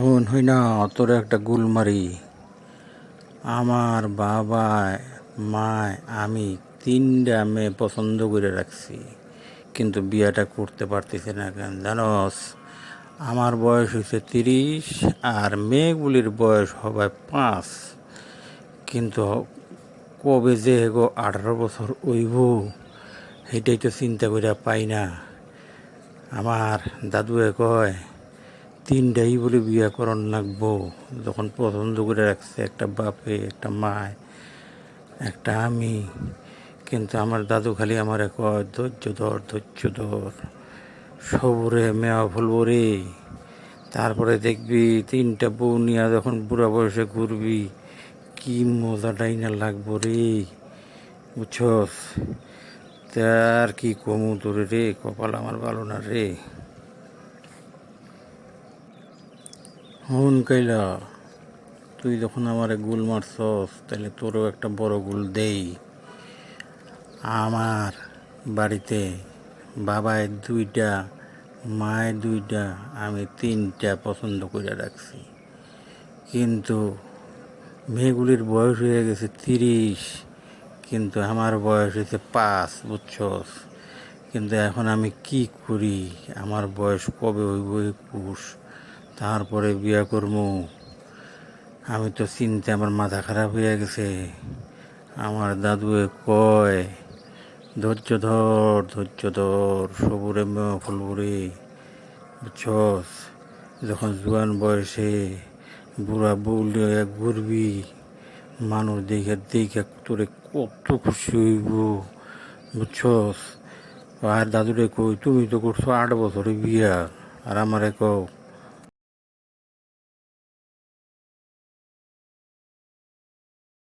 হন হই না, তোর একটা গুল মারি। আমার বাবা মায়, আমি তিনটা মেয়ে পছন্দ করে রাখছি, কিন্তু বিয়েটা করতে পারতেছি না কেন জানোস? আমার বয়স হয়েছে তিরিশ, আর মেয়েগুলির বয়স হবে পাঁচ। কিন্তু কবে যে গো আঠারো বছর ওইব সেটাই তো চিন্তা করে পাই না। আমার দাদুয়ে কয় তিনটাই বলে বিয়ে করন লাগবো। যখন পছন্দ করে রাখছে, একটা বাপে, একটা মায়, একটা আমি। কিন্তু আমার দাদু খালি আমার কয়, ধৈর্য ধর ধৈর্য ধর। সবরে মেয়া ফলবো রে। তারপরে দেখবি তিনটা বউ নিয়ে যখন বুড়া বয়সে ঘুরবি, কি মজাটাই না লাগবো রে। বুঝছস? তার কি কমু তোরে রে? কপাল আমার ভালো না রে। হন কাইলা, তুই যখন আমারে গুল মারছস তাহলে তোরও একটা বড় গুল দেই। আমার বাড়িতে বাবায় দুইটা মায়ের দুইটা, আমি তিনটা পছন্দ করে রাখছি। কিন্তু মেয়েগুলির বয়স হয়ে গেছে তিরিশ, কিন্তু আমার বয়স হয়েছে পাঁচ, বুঝছস? কিন্তু এখন আমি কি করি? আমার বয়স কবে হইব একুশ? তারপরে বিয়া করব আমি তো চিন্তা আমার মাথা খারাপ হয়ে গেছে। আমার দাদুয়ে কয়, ধৈর্য ধর ধৈর্য ধর, সবুরে ফুলবুরে। বুঝছস, যখন জোয়ান বয়সে বুড়া বউলে ঘুরবি, মানুষ দেখে দেখে তোরে কত খুশি হইব। বুঝছস, আর দাদুরে কই তুমি তো করছ আট বছরে বিয়া। আর আমারে কও